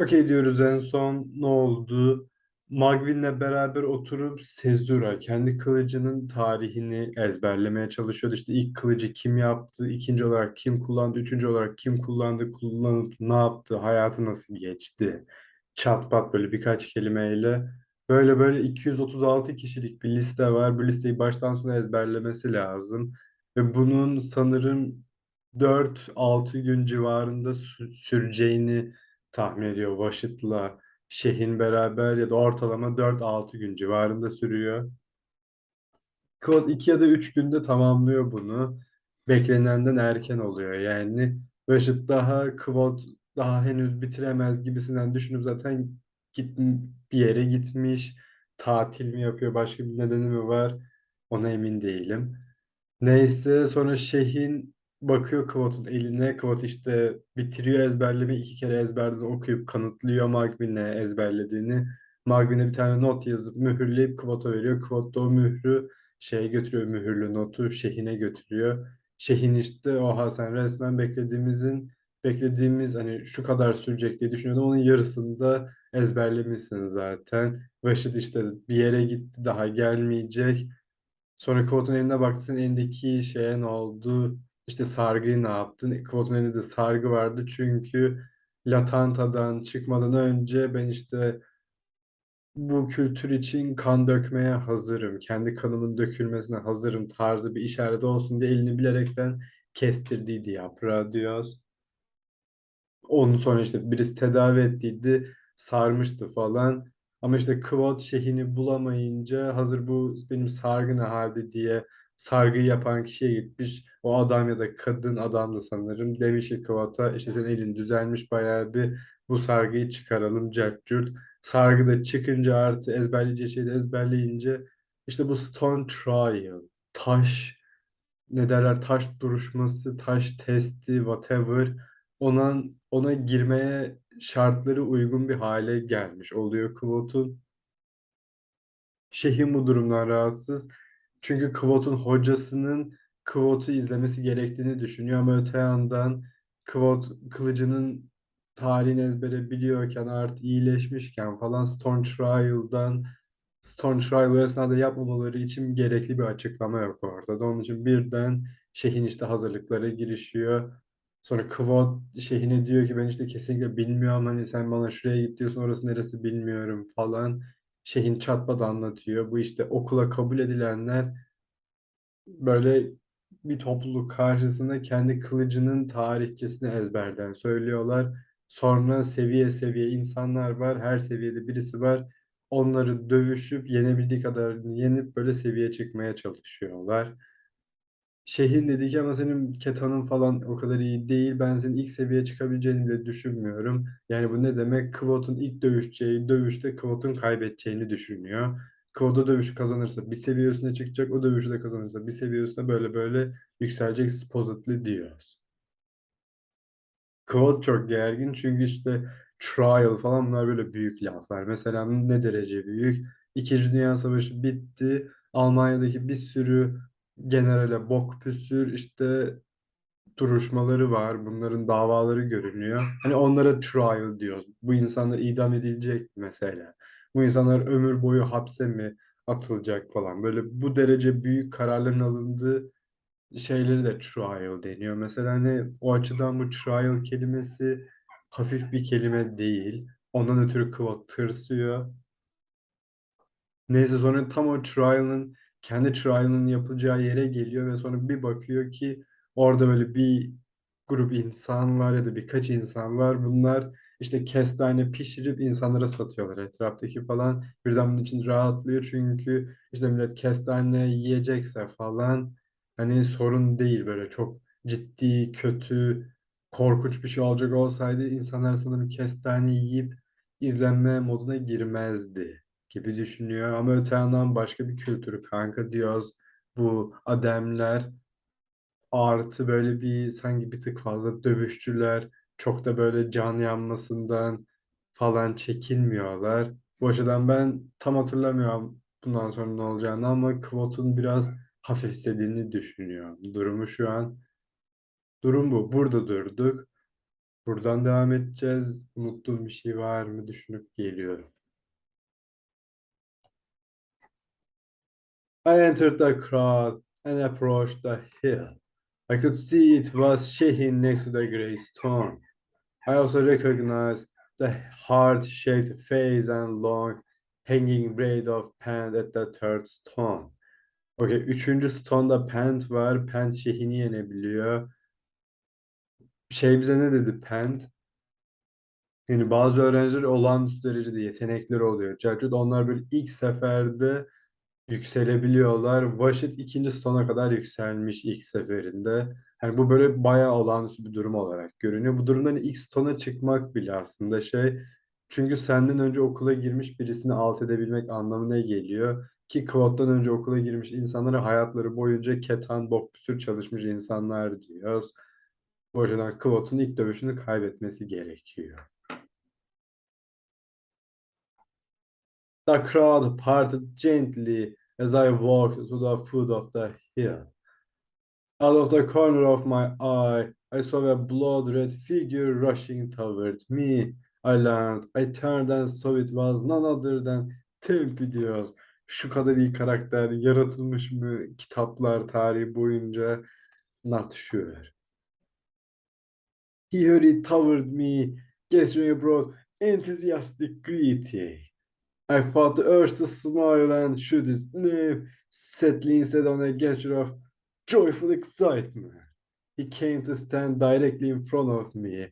Okey diyoruz en son ne oldu? Magwin'le beraber oturup Sezura kendi kılıcının tarihini ezberlemeye çalışıyordu. İşte ilk kılıcı kim yaptı, ikinci olarak kim kullandı, üçüncü olarak kim kullandı, kullanıp ne yaptı, hayatı nasıl geçti. Çat pat böyle birkaç kelimeyle. Böyle böyle 236 kişilik bir liste var. Bu listeyi baştan sona ezberlemesi lazım. Ve bunun sanırım 4-6 gün civarında sü- süreceğini tahmin ediyor Washington'la Şehin beraber ya da ortalama dört altı gün civarında sürüyor. Claude 2 ya da 3 günde tamamlıyor bunu. Beklenenden erken oluyor yani. Washington daha Claude daha henüz bitiremez gibisinden düşünüp zaten git, bir yere gitmiş. Tatil mi yapıyor, başka bir nedeni mi var? Ona emin değilim. Neyse sonra Şehin bakıyor Kıvat'ın eline. Kıvat işte bitiriyor ezberlemeyi. iki kere ezberden okuyup kanıtlıyor Magmin'e ezberlediğini. Magmin'e bir tane not yazıp mühürleyip Kıvat'a veriyor. Kıvat da o mührü şeye götürüyor mühürlü notu Şehin'e götürüyor. Şehin işte oha sen resmen beklediğimizin beklediğimiz hani şu kadar sürecek diye düşünüyordum. Onun yarısını da ezberlemişsin zaten. Vaşit işte bir yere gitti daha gelmeyecek. Sonra Kvot'un eline baktın elindeki şeye ne oldu? İşte sargıyı ne yaptın? Kvot'un elinde de sargı vardı çünkü Latanta'dan çıkmadan önce ben işte bu kültür için kan dökmeye hazırım. Kendi kanımın dökülmesine hazırım tarzı bir işaret olsun diye elini bilerekten kestirdiydi yaprağı diyoruz. Onun sonra işte birisi tedavi ettiydi, sarmıştı falan. Ama işte Kvot şeyhini bulamayınca hazır bu benim sargı ne halde diye sargıyı yapan kişiye gitmiş. O adam ya da kadın adamdı sanırım. Demiş ki Kvot'a işte senin elin düzelmiş bayağı bir bu sargıyı çıkaralım cart curt. Sargı da çıkınca artı ezberleyeceği şeyi de ezberleyince işte bu Stone Trial, taş ne derler taş duruşması, taş testi, whatever ona ona girmeye şartları uygun bir hale gelmiş oluyor Kvot'un. Şehin bu durumdan rahatsız. Çünkü Kvot'un hocasının Kvot'u izlemesi gerektiğini düşünüyor ama öte yandan Kvot kılıcının tarihini ezbere biliyorken artık iyileşmişken falan Storm Trial'dan Storm Trial esnada yapmamaları için gerekli bir açıklama yok ortada. Onun için birden Şehin işte hazırlıklara girişiyor. Sonra Kvot Şehin'e diyor ki ben işte kesinlikle bilmiyorum hani sen bana şuraya git diyorsun orası neresi bilmiyorum falan. Şehin çatpat anlatıyor. Bu işte okula kabul edilenler böyle bir topluluk karşısında kendi kılıcının tarihçesini ezberden söylüyorlar. Sonra seviye seviye insanlar var. Her seviyede birisi var. Onları dövüşüp yenebildiği kadarını yenip böyle seviye çıkmaya çalışıyorlar. Şehin dedi ki ama senin ketanın falan o kadar iyi değil. Ben senin ilk seviyeye çıkabileceğini bile düşünmüyorum. Yani bu ne demek? Kvot'un ilk dövüşeceği dövüşte Kvot'un kaybedeceğini düşünüyor. Kvot'u dövüş kazanırsa bir seviye çıkacak. O dövüşü de kazanırsa bir seviye üstüne böyle böyle yükselecek supposedly diyoruz. Kvot çok gergin çünkü işte trial falan bunlar böyle büyük laflar. Mesela ne derece büyük? İkinci Dünya Savaşı bitti. Almanya'daki bir sürü generale bok püsür işte duruşmaları var. Bunların davaları görünüyor. Hani onlara trial diyoruz. Bu insanlar idam edilecek mesela. Bu insanlar ömür boyu hapse mi atılacak falan. Böyle bu derece büyük kararların alındığı şeyleri de trial deniyor. Mesela hani o açıdan bu trial kelimesi hafif bir kelime değil. Ondan ötürü Kvot tırsıyor. Neyse sonra tam o trial'ın kendi trial'ın yapılacağı yere geliyor ve sonra bir bakıyor ki orada böyle bir grup insan var ya da birkaç insan var. Bunlar işte kestane pişirip insanlara satıyorlar etraftaki falan. Birden bunun için rahatlıyor çünkü işte millet kestane yiyecekse falan hani sorun değil böyle çok ciddi, kötü, korkunç bir şey olacak olsaydı insanlar sanırım kestane yiyip izlenme moduna girmezdi gibi düşünüyor. Ama öte yandan başka bir kültürü kanka diyoruz. Bu Ademler artı böyle bir sanki bir tık fazla dövüşçüler. Çok da böyle can yanmasından falan çekinmiyorlar. Bu açıdan ben tam hatırlamıyorum bundan sonra ne olacağını ama Kvot'un biraz hafiflediğini düşünüyorum. Durumu şu an. Durum bu. Burada durduk. Buradan devam edeceğiz. Unuttuğum bir şey var mı düşünüp geliyorum. I entered the crowd and approached the hill. I could see it was Shehin next to the gray stone. I also recognized the heart-shaped face and long hanging braid of pant at the third stone. Okay, üçüncü stone'da pant var. Pant Şehin'i yenebiliyor. Şey bize ne dedi pant? Yani bazı öğrenciler olağanüstü derecede yetenekleri oluyor. Cercut onlar böyle ilk seferde yükselebiliyorlar. Washit ikinci stona kadar yükselmiş ilk seferinde. Hani bu böyle bayağı olağanüstü bir durum olarak görünüyor. Bu durumdan ilk stona çıkmak bile aslında şey. Çünkü senden önce okula girmiş birisini alt edebilmek anlamına geliyor. Ki Quad'dan önce okula girmiş insanlara hayatları boyunca ketan, bok püsür çalışmış insanlar diyoruz. O yüzden Quad'un ilk dövüşünü kaybetmesi gerekiyor. The crowd parted gently as I walked to the foot of the hill. Out of the corner of my eye, I saw a blood-red figure rushing toward me. I learned, I turned and saw it was none other than Tempi diyoruz. Şu kadar iyi karakter yaratılmış mı kitaplar tarihi boyunca? Sure. He hurried toward me, gesturing a broad, enthusiastic greeting. I fought the urge to smile and shoot his name, settling instead on a gesture of joyful excitement. He came to stand directly in front of me,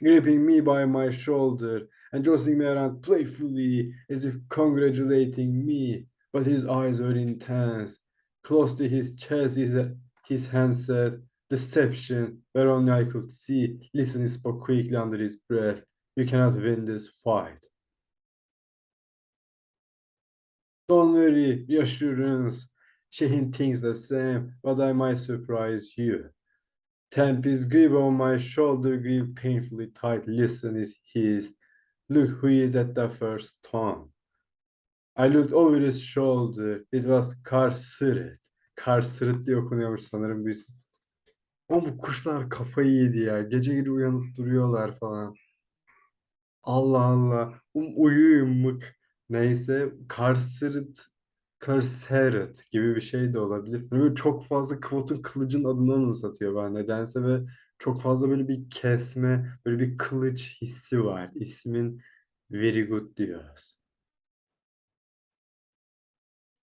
gripping me by my shoulder and jostling me around playfully as if congratulating me. But his eyes were intense. Close to his chest, his, his hand said, Deception, where only I could see. Listen, he spoke quickly under his breath. You cannot win this fight. Don't worry, reassurance. Shehin thinks the same, but I might surprise you. Tempe's grip on my shoulder grew painfully tight. Listen, is his. Look who is at the first stone. I looked over his shoulder. It was Karsırt. Karsırt diye okunuyormuş sanırım bir. Ama bu kuşlar kafayı yedi ya. Gece gece uyanıp duruyorlar falan. Allah Allah. Um, uyuyayım mık. Neyse Karsırt Karseret gibi bir şey de olabilir. Böyle çok fazla Kvot'un kılıcın adını anımsatıyor bana nedense ve çok fazla böyle bir kesme, böyle bir kılıç hissi var. İsmin Very Good diyoruz.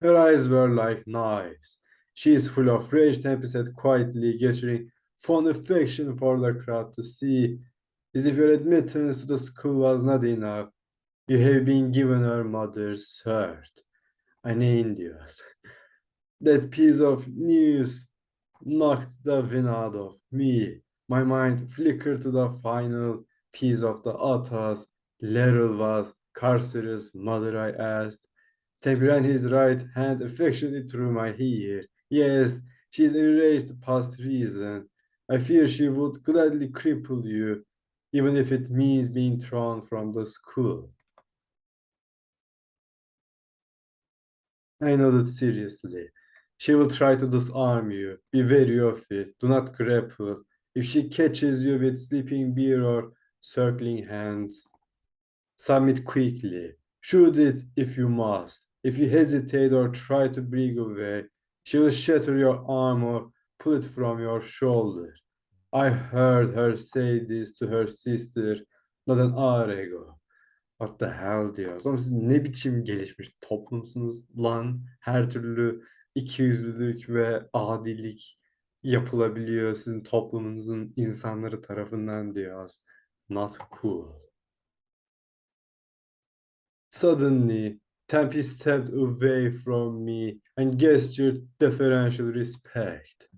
Her eyes were like knives. She is full of rage, Tempest said quietly, gesturing fond affection for the crowd to see, as if your admittance to the school was not enough. You have been given her mother's sword. Aneyn diyoruz. That piece of news knocked the wind out of me. My mind flickered to the final piece of the Atas. Lateral was Carcer's mother, I asked. Tempe ran his right hand affectionately through my hair. Yes, she's enraged past reason. I fear she would gladly cripple you, even if it means being thrown from the school. I know that seriously. She will try to disarm you. Be wary of it. Do not grapple. If she catches you with sleeping bear or circling hands, submit quickly. Shoot it if you must. If you hesitate or try to break away, she will shatter your arm or pull it from your shoulder. I heard her say this to her sister not an hour ago. What the hell diyor. Oğlum siz ne biçim gelişmiş toplumsunuz lan? Her türlü ikiyüzlülük ve adilik yapılabiliyor sizin toplumunuzun insanları tarafından diyoruz. Not cool. Suddenly, Tempe stepped away from me and gestured deferential respect.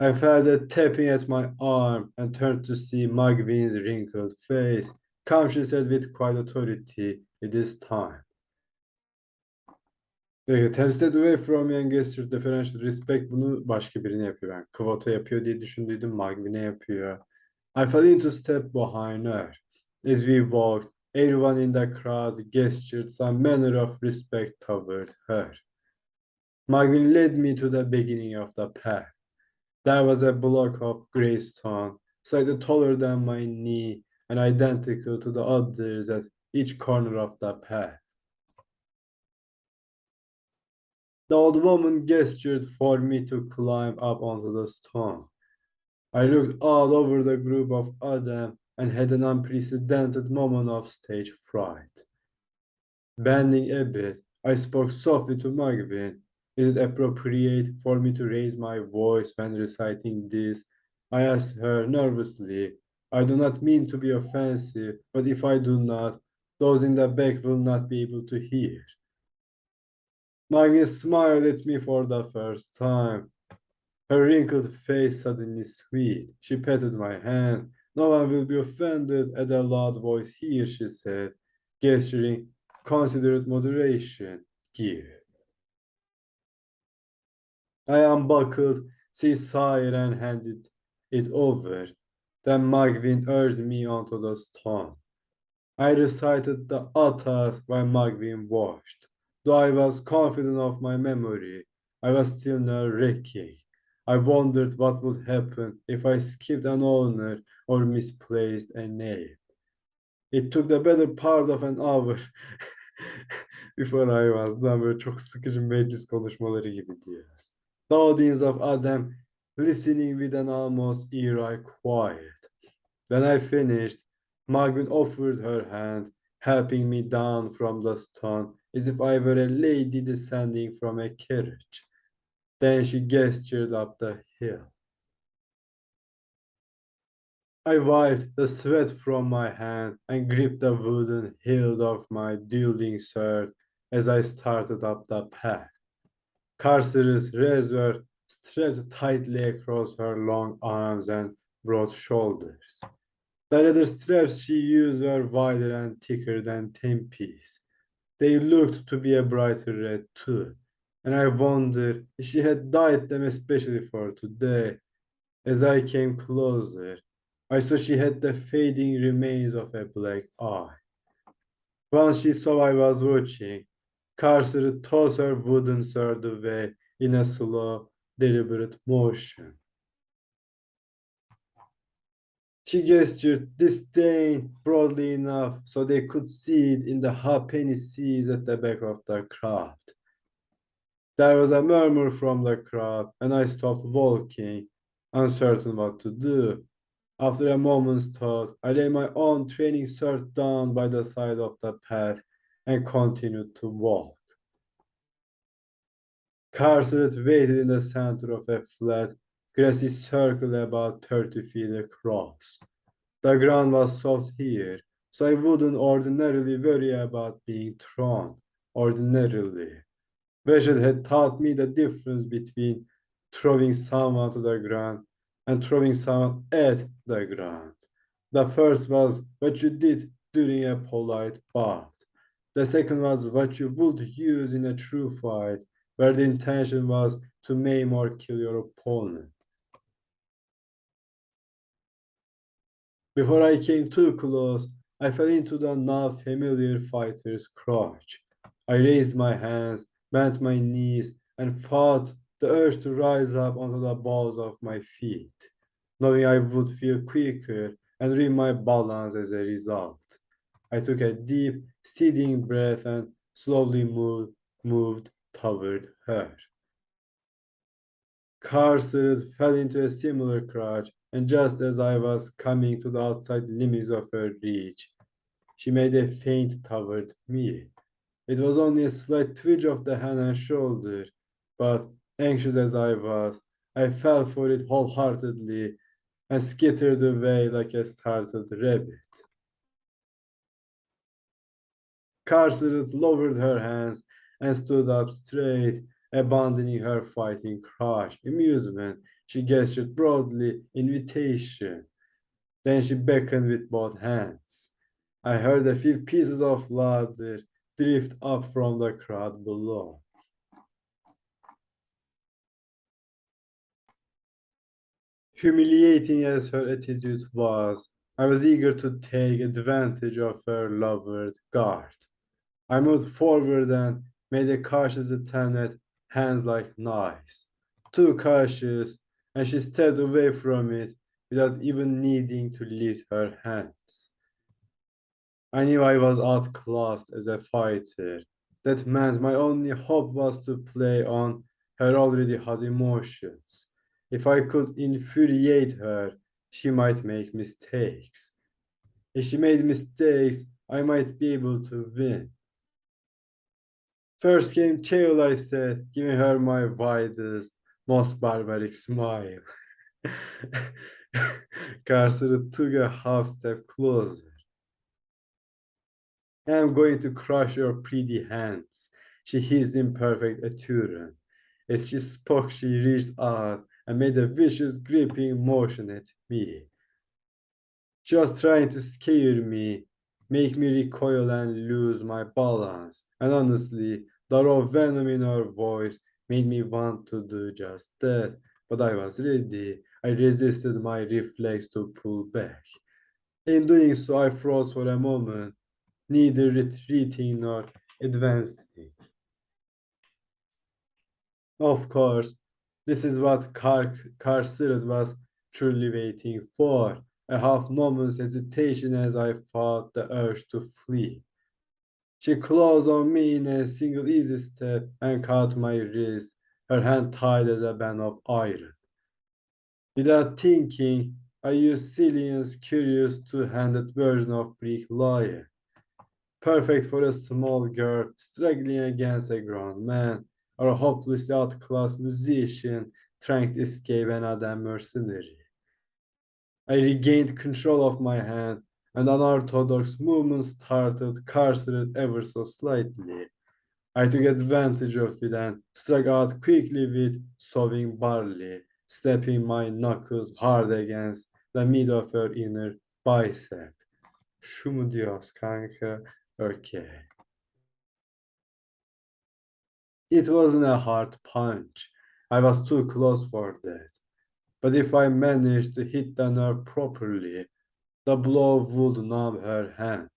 I felt a tapping at my arm and turned to see Magvin's wrinkled face. Come, she said with quiet authority, it is time. Peki, Tempe stepped away from me and gestured deferential respect. Bunu başka birine yapıyor. Ben Kvoto yapıyor diye düşündüydüm. Magvin'e yapıyor. I fell into step behind her. As we walked, everyone in the crowd gestured some manner of respect toward her. Magvin led me to the beginning of the path. There was a block of gray stone slightly taller than my knee, and identical to the others at each corner of the path. The old woman gestured for me to climb up onto the stone. I looked all over the group of Adam and had an unprecedented moment of stage fright. Bending a bit, I spoke softly to Magvin. Is it appropriate for me to raise my voice when reciting this? I asked her nervously. I do not mean to be offensive, but if I do not, those in the back will not be able to hear. Maggie smiled at me for the first time. Her wrinkled face suddenly sweet. She patted my hand. No one will be offended at a loud voice here, she said, gesturing considerate moderation. Give. I unbuckled ceasefire and handed it over. Then Magvin urged me onto the stone. I recited the Atas while Magvin watched. Though I was confident of my memory, I was still nerve-wracking. I wondered what would happen if I skipped an owner or misplaced a name. It took the better part of an hour before I was done. Böyle çok sıkıcı meclis konuşmaları gibi diyoruz. The audience of Adam listening with an almost eerie quiet. When I finished, Magvin offered her hand, helping me down from the stone as if I were a lady descending from a carriage. Then she gestured up the hill. I wiped the sweat from my hand and gripped the wooden hilt of my dueling sword as I started up the path. Carcer's rays strapped tightly across her long arms and broad shoulders. The leather straps she used were wider and thicker than Tempe's. They looked to be a brighter red too, and I wondered if she had dyed them especially for today. As I came closer, I saw she had the fading remains of a black eye. Once she saw I was watching, Carcer tossed her wooden sword away in a slow, deliberate motion. She gestured disdain broadly enough so they could see it in the halfpenny seas at the back of the craft. There was a murmur from the crowd, and I stopped walking, uncertain what to do. After a moment's thought, I laid my own training sword down by the side of the path and continued to walk. Carceret waited in the center of a flat, grassy circle about 30 feet across. The ground was soft here, so I wouldn't ordinarily worry about being thrown. Ordinarily. Veshad had taught me the difference between throwing someone to the ground and throwing someone at the ground. The first was what you did during a polite bath. The second was what you would use in a true fight, where the intention was to maim or kill your opponent. Before I came too close, I fell into the now familiar fighter's crouch. I raised my hands, bent my knees, and fought the urge to rise up onto the balls of my feet, knowing I would feel quicker and regain my balance as a result. I took a deep, steadying breath and slowly moved, moved toward her. Carcered fell into a similar crouch, and just as I was coming to the outside limits of her reach, she made a feint toward me. It was only a slight twitch of the hand and shoulder, but anxious as I was, I fell for it wholeheartedly and skittered away like a startled rabbit. Carceret lowered her hands and stood up straight, abandoning her fighting crush. Amusement, she gestured broadly, invitation. Then she beckoned with both hands. I heard a few pieces of laughter drift up from the crowd below. Humiliating as her attitude was, I was eager to take advantage of her lowered guard. I moved forward and made a cautious attempt at hands like knives. Too cautious, and she stepped away from it without even needing to lift her hands. I knew I was outclassed as a fighter. That meant my only hope was to play on her already hot emotions. If I could infuriate her, she might make mistakes. If she made mistakes, I might be able to win. First came Chael, I said, giving her my widest, most barbaric smile. Carcer took a half step closer. I'm going to crush your pretty hands. She hissed in perfect Eturan. As she spoke, she reached out and made a vicious gripping motion at me. She was trying to scare me, make me recoil and lose my balance. And honestly, the raw venom in her voice made me want to do just that. But I was ready. I resisted my reflex to pull back. In doing so, I froze for a moment, neither retreating nor advancing. Of course, this is what Car Carceret was truly waiting for. A half moment's hesitation as I fought the urge to flee. She closed on me in a single easy step and caught my wrist, her hand tight as a band of iron. Without thinking, I used Cillian's curious two-handed version of Greek Lion. Perfect for a small girl struggling against a grown man, or a hopelessly outclassed musician trying to escape another mercenary. I regained control of my hand, and unorthodox movement started, carcered ever so slightly. I took advantage of it and struck out quickly with sowing barley, stepping my knuckles hard against the mid of her inner bicep. Şu diyoruz kanka? Okay. It wasn't a hard punch. I was too close for that. But if I managed to hit the nerve properly, the blow would numb her hand.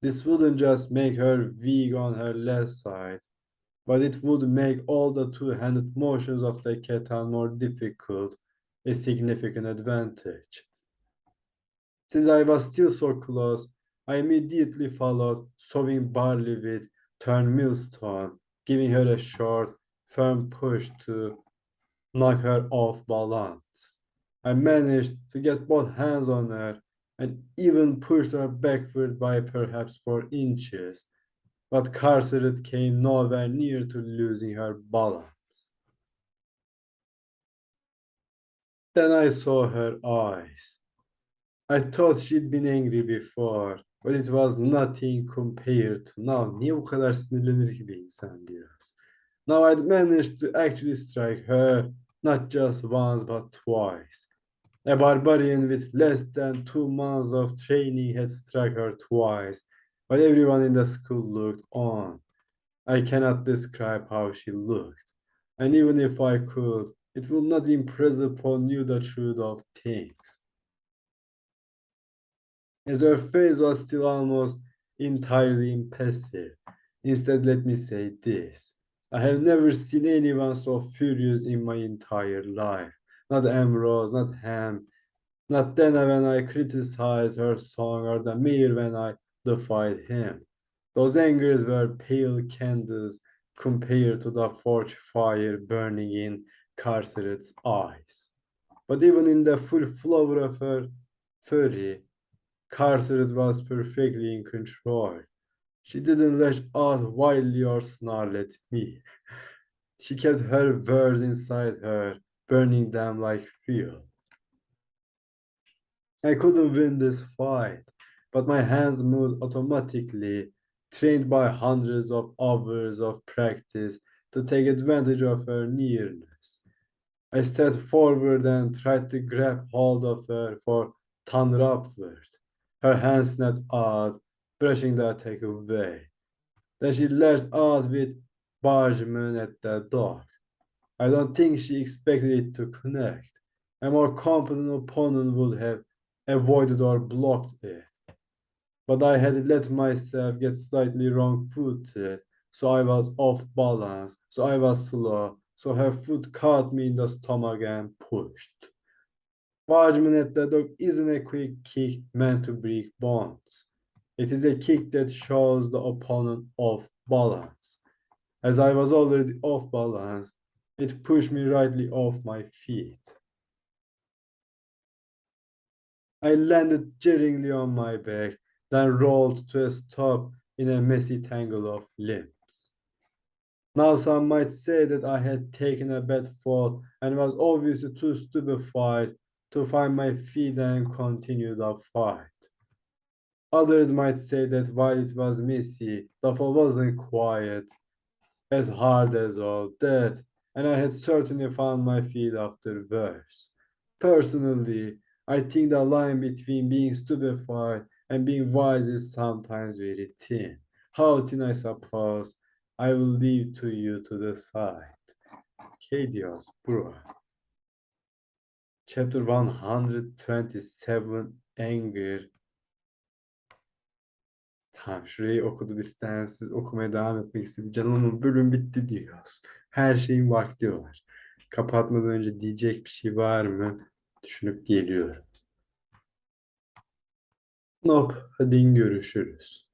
This wouldn't just make her weak on her left side, but it would make all the two-handed motions of the keten more difficult, a significant advantage. Since I was still so close, I immediately followed sowing barley with turn millstone, giving her a short, firm push to knock her off balance. I managed to get both hands on her and even pushed her backward by perhaps four inches, but Carceret came nowhere near to losing her balance. Then I saw her eyes. I thought she'd been angry before, but it was nothing compared to now. Niye bu kadar sinirlenir ki bir insan diyoruz. Now I'd managed to actually strike her, not just once but twice. A barbarian with less than two months of training had struck her twice, but everyone in the school looked on. I cannot describe how she looked, and even if I could, it would not impress upon you the truth of things. As her face was still almost entirely impassive, instead, let me say this. I have never seen anyone so furious in my entire life. Not Ambrose, not Ham, not Dana when I criticized her song or the mayor when I defied him. Those angers were pale candles compared to the forge fire burning in Carceret's eyes. But even in the full flower of her fury, Carceret was perfectly in control. She didn't lash out wildly or snarl at me. She kept her words inside her, burning them like fuel. I couldn't win this fight, but my hands moved automatically, trained by hundreds of hours of practice to take advantage of her nearness. I stepped forward and tried to grab hold of her for thunder upward. Her hands snapped out, brushing the attack away. Then she lashed out with Bargeman at the dog. I don't think she expected it to connect. A more competent opponent would have avoided or blocked it. But I had let myself get slightly wrong footed, so I was off balance, so I was slow, so her foot caught me in the stomach and pushed. The dog isn't a quick kick meant to break bones. It is a kick that shows the opponent off balance. As I was already off balance, it pushed me rightly off my feet. I landed jarringly on my back, then rolled to a stop in a messy tangle of limbs. Now some might say that I had taken a bad fall and was obviously too stupefied to find my feet and continue the fight. Others might say that while it was messy, the fall wasn't quiet, as hard as all that, and I had certainly found my feet afterwards. Personally, I think the line between being stupefied and being wise is sometimes very thin. How thin, I suppose, I will leave to you to decide. ¿Qué diyoruz bro? Chapter 127 Anger. Tamam şurayı okudum istemsiz okumaya devam etmek istedi. Canımın bölüm bitti diyoruz. Her şeyin vakti var. Kapatmadan önce diyecek bir şey var mı? Düşünüp geliyorum. Nope. Hadi görüşürüz.